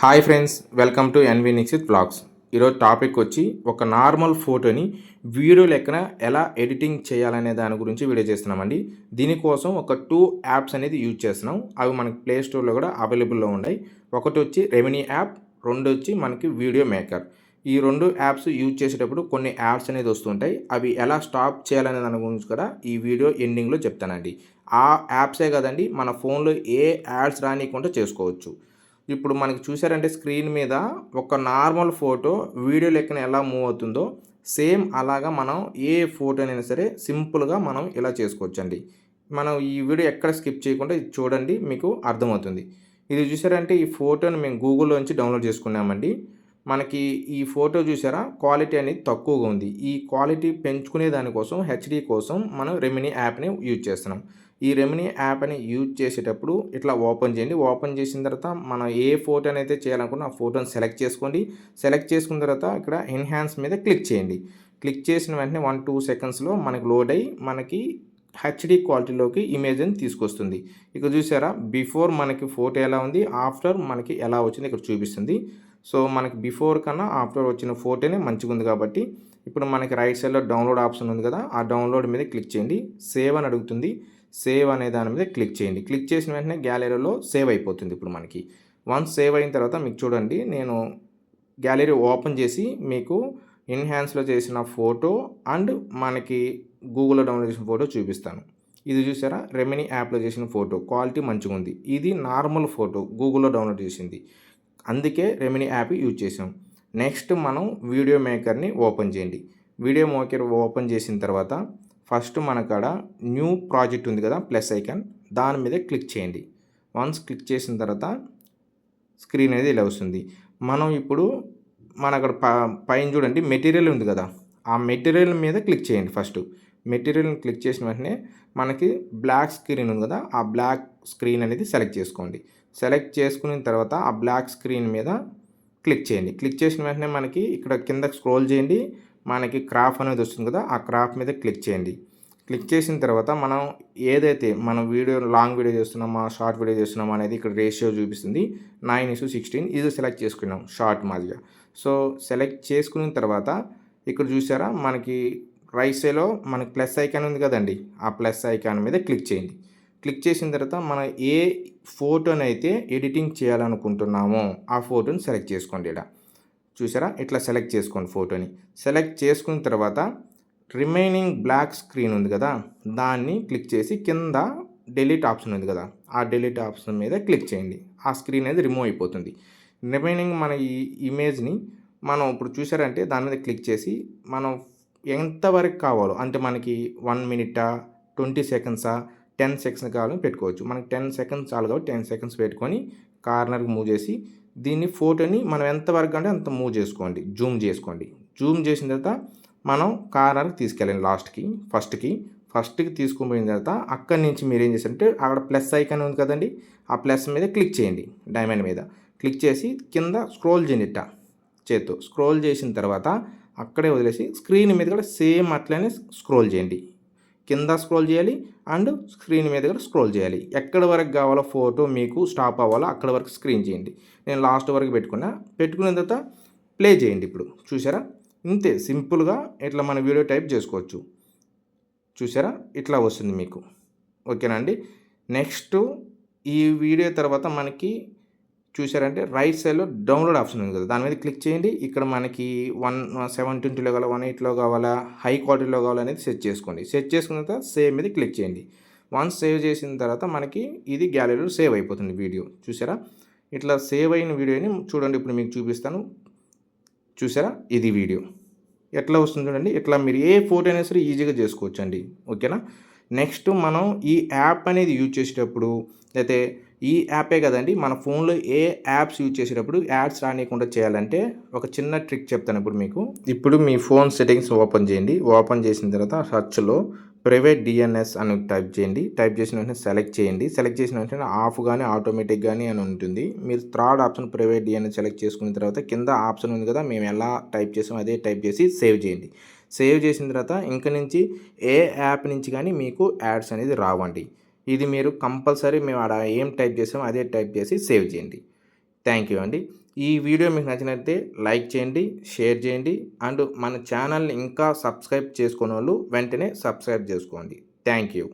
Hi friends welcome to NV Nikshith blogs. ఈరోజు topic వచ్చి ఒక నార్మల్ ఫోటోని వీడియో లెక్కన ఎలా ఎడిటింగ్ చేయాలనే దాని గురించి వీడియో చేస్తున్నామండి. దీనికోసం ఒక టూ యాప్స్ అనేది యూజ్ చేస్తున్నాం. అవి మనకి ప్లే స్టోర్లో కూడా అవైలబుల్లో ఉన్నాయి. ఒకటి వచ్చి రెవెన్యూ యాప్ రెండు వచ్చి మనకి వీడియో మేకర్. ఈ రెండు యాప్స్ యూజ్ చేసేటప్పుడు కొన్ని యాప్స్ అనేది వస్తుంటాయి. అవి ఎలా స్టాప్ చేయాలనే దాని గురించి కూడా ఈ వీడియో ఎండింగ్లో చెప్తానండి. ఆ యాప్సే కదండి మన ఫోన్లో ఏ యాడ్స్ రానికుండా చేసుకోవచ్చు. ఇప్పుడు మనకి చూసారంటే స్క్రీన్ మీద ఒక నార్మల్ ఫోటో వీడియో లెక్కన ఎలా మూవ్ అవుతుందో సేమ్ అలాగా మనం ఏ ఫోటోనైనా సరే సింపుల్గా మనం ఇలా చేసుకోవచ్చండి. మనం ఈ వీడియో ఎక్కడ స్కిప్ చేయకుండా ఇది చూడండి మీకు అర్థమవుతుంది. ఇది చూసారంటే ఈ ఫోటోని మేము గూగుల్లోంచి డౌన్లోడ్ చేసుకున్నామండి. మనకి ఈ ఫోటో చూసారా క్వాలిటీ అనేది తక్కువగా ఉంది. ఈ క్వాలిటీ పెంచుకునే దానికోసం హెచ్డి కోసం మనం రెమినీ యాప్ని యూజ్ చేస్తున్నాం. ఈ రెమినీ యాప్ని యూజ్ చేసేటప్పుడు ఇట్లా ఓపెన్ చేయండి. ఓపెన్ చేసిన తర్వాత మనం ఏ ఫోటోని అయితే చేయాలనుకున్న ఆ ఫోటోని సెలెక్ట్ చేసుకోండి. సెలెక్ట్ చేసుకున్న తర్వాత ఇక్కడ ఎన్హాన్స్ మీద క్లిక్ చేయండి. క్లిక్ చేసిన వెంటనే వన్ టూ సెకండ్స్లో మనకి లోడ్ అయ్యి మనకి హెచ్డి క్వాలిటీలోకి ఇమేజ్ని తీసుకొస్తుంది. ఇక్కడ చూసారా? బిఫోర్ మనకి ఫోటో ఎలా ఉంది? ఆఫ్టర్ మనకి ఎలా వచ్చింది? ఇక్కడ చూపిస్తుంది. సో మనకి బిఫోర్ కన్నా ఆఫ్టర్ వచ్చిన ఫోటోనే మంచిగా ఉంది కాబట్టి ఇప్పుడు మనకి రైట్ సైడ్లో డౌన్లోడ్ ఆప్షన్ ఉంది కదా? ఆ డౌన్లోడ్ మీద క్లిక్ చేయండి. సేవ్ అని అడుగుతుంది. సేవ్ అనే దాని మీద క్లిక్ చేయండి. క్లిక్ చేసిన వెంటనే గ్యాలరీలో సేవ్ అయిపోతుంది ఇప్పుడు మనకి. వన్స్ సేవ్ అయిన తర్వాత మీకు చూడండి నేను గ్యాలరీ ఓపెన్ చేసి మీకు ఎన్హాన్స్లో చేసిన ఫోటో అండ్ మనకి గూగుల్లో డౌన్లోడ్ చేసిన ఫోటో చూపిస్తాను. ఇది చూసారా? రెమినీ యాప్లో చేసిన ఫోటో. క్వాలిటీ మంచిగా ఉంది. ఇది నార్మల్ ఫోటో. గూగుల్లో డౌన్లోడ్ చేసింది. అందుకే రెమినీ యాప్ యూజ్ చేసాం నెక్స్ట్ మనం వీడియో మేకర్ని ఓపెన్ చేయండి. వీడియో మేకర్ ఓపెన్ చేసిన తర్వాత ఫస్ట్ మన కాడ న్యూ ప్రాజెక్ట్ ఉంది కదా ప్లస్ ఐకాన్. దాని మీద క్లిక్ చేయండి. వన్స్ క్లిక్ చేసిన తర్వాత స్క్రీన్ అనేది ఇలా వస్తుంది. మనం ఇప్పుడు మన అక్కడ పైన చూడండి మెటీరియల్ ఉంది కదా. ఆ మెటీరియల్ మీద క్లిక్ చేయండి ఫస్ట్. మెటీరియల్ని క్లిక్ చేసిన వెంటనే మనకి బ్లాక్ స్క్రీన్ ఉంది కదా ఆ బ్లాక్ స్క్రీన్ అనేది సెలెక్ట్ చేసుకోండి. సెలెక్ట్ చేసుకున్న తర్వాత ఆ బ్లాక్ స్క్రీన్ మీద క్లిక్ చేయండి. క్లిక్ చేసిన వెంటనే మనకి ఇక్కడ కింద స్క్రోల్ చేయండి. మనకి క్రాఫ్ అనేది వస్తుంది కదా ఆ క్రాఫ్ మీద క్లిక్ చేయండి. క్లిక్ చేసిన తర్వాత మనం ఏదైతే మనం వీడియో లాంగ్ వీడియో చేస్తున్నామా షార్ట్ వీడియో చేస్తున్నామా అనేది ఇక్కడ రేషియో చూపిస్తుంది. నైన్ ఇసు సిక్స్టీన్ ఇది సెలెక్ట్ చేసుకున్నాం షార్ట్ మాదిరిగా. సో సెలెక్ట్ చేసుకున్న తర్వాత ఇక్కడ చూసారా మనకి రైట్ సైడ్లో మనకి ప్లస్ ఐకాన్ ఉంది కదండి ఆ ప్లస్ ఐకాన్ మీద క్లిక్ చేయండి. క్లిక్ చేసిన తర్వాత మనం ఏ ఫోటోనైతే ఎడిటింగ్ చేయాలనుకుంటున్నామో ఆ ఫోటోని సెలెక్ట్ చేసుకోండి ఇక్కడ చూసారా? ఇట్లా సెలెక్ట్ చేసుకోండి ఫోటోని. సెలెక్ట్ చేసుకున్న తర్వాత రిమైనింగ్ బ్లాక్ స్క్రీన్ ఉంది కదా దాన్ని క్లిక్ చేసి కింద డెలీట్ ఆప్షన్ ఉంది కదా ఆ డెలీట్ ఆప్షన్ మీద క్లిక్ చేయండి. ఆ స్క్రీన్ అనేది రిమూవ్ అయిపోతుంది. రిమైనింగ్ మన ఈ ఇమేజ్ని మనం ఇప్పుడు చూసారంటే దాని మీద క్లిక్ చేసి మనం ఎంతవరకు కావాలో అంటే మనకి వన్ మినిటా ట్వంటీ సెకండ్సా టెన్ సెకండ్స్ కావాలని పెట్టుకోవచ్చు. మనకి టెన్ సెకండ్స్ చాలు కాబట్టి టెన్ సెకండ్స్ పెట్టుకొని కార్నర్కి మూవ్ చేసి దీన్ని ఫోటోని మనం ఎంతవరకు అంటే అంత మూవ్ చేసుకోండి జూమ్ చేసుకోండి. జూమ్ చేసిన తర్వాత మనం కార్నర్కి తీసుకెళ్ళండి లాస్ట్కి ఫస్ట్కి. ఫస్ట్కి తీసుకుని పోయిన తర్వాత అక్కడి నుంచి మీరు ఏం చేసారంటే అక్కడ ప్లస్ ఐకాన్ ఉంది కదండి ఆ ప్లస్ మీద క్లిక్ చేయండి డైమండ్ మీద. క్లిక్ చేసి కింద స్క్రోల్ చేయండి ఇట్ట చేత్తో. స్క్రోల్ చేసిన తర్వాత అక్కడే వదిలేసి స్క్రీన్ మీద కూడా సేమ్ అట్లనే స్క్రోల్ చేయండి. కింద స్క్రోల్ చేయాలి అండ్ స్క్రీన్ మీద కూడా స్క్రోల్ చేయాలి. ఎక్కడ వరకు కావాలో ఫోటో మీకు స్టాప్ అవ్వాలో అక్కడ వరకు స్క్రీన్ చేయండి. నేను లాస్ట్ వరకు పెట్టుకున్నా. పెట్టుకున్న తర్వాత ప్లే చేయండి ఇప్పుడు. చూసారా? ఇంతే సింపుల్గా ఇట్లా మన వీడియో టైప్ చేసుకోవచ్చు. చూసారా? ఇట్లా వస్తుంది మీకు. ఓకేనా అండి? నెక్స్ట్ ఈ వీడియో తర్వాత మనకి చూసారంటే రైట్ సైడ్లో డౌన్లోడ్ ఆప్షన్ ఉంది కదా. దాని మీద క్లిక్ చేయండి. ఇక్కడ మనకి వన్ సెవెన్ ట్వంటీలో కావాలా వన్ ఎయిట్లో కావాలా హై క్వాలిటీలో కావాలా అనేది సెట్ చేసుకోండి. సెట్ చేసుకున్న తర్వాత సేవ్ మీద క్లిక్ చేయండి. వన్స్ సేవ్ చేసిన తర్వాత మనకి ఇది గ్యాలరీలో సేవ్ అయిపోతుంది వీడియో చూసారా ఇట్లా సేవ్ అయిన వీడియోని చూడండి. ఇప్పుడు మీకు చూపిస్తాను. చూసారా ఇది వీడియో ఎట్లా వస్తుంది చూడండి. ఇట్లా మీరు ఏ ఫోటో అయినా సరే ఈజీగా చేసుకోవచ్చండి. ఓకేనా? నెక్స్ట్ మనం ఈ యాప్ అనేది యూజ్ చేసేటప్పుడు అయితే ఈ యాపే కదండి. మన ఫోన్లో ఏ యాప్స్ యూజ్ చేసేటప్పుడు యాడ్స్ రానియకుండా చేయాలంటే ఒక చిన్న ట్రిక్ చెప్తాను ఇప్పుడు మీకు. ఇప్పుడు మీ ఫోన్ సెట్టింగ్స్ ఓపెన్ చేయండి. ఓపెన్ చేసిన తర్వాత సర్చ్లో ప్రైవేట్ డిఎన్ఎస్ అని టైప్ చేయండి. టైప్ చేసిన వెంటనే సెలెక్ట్ చేయండి. సెలెక్ట్ చేసిన వెంటనే ఆఫ్ కానీ ఆటోమేటిక్ కానీ అని ఉంటుంది. మీరు third option private DNS select చేసుకున్న తర్వాత కింద ఆప్షన్ ఉంది కదా మేము ఎలా టైప్ చేసాం అదే టైప్ చేసి సేవ్ చేయండి. సేవ్ చేసిన తర్వాత ఇంక నుంచి ఏ యాప్ నుంచి కానీ మీకు యాడ్స్ అనేది రావండి. ఇది మీరు కంపల్సరీ మేము ఆడ ఏం టైప్ చేసామో అదే టైప్ చేసి సేవ్ చేయండి. థ్యాంక్ యూ అండి. ఈ వీడియో మీకు నచ్చినట్లయితే లైక్ చేయండి షేర్ చేయండి అండ్ మన ఛానల్ని ఇంకా సబ్స్క్రైబ్ చేసుకున్న వాళ్ళు వెంటనే సబ్స్క్రైబ్ చేసుకోండి. Thank you.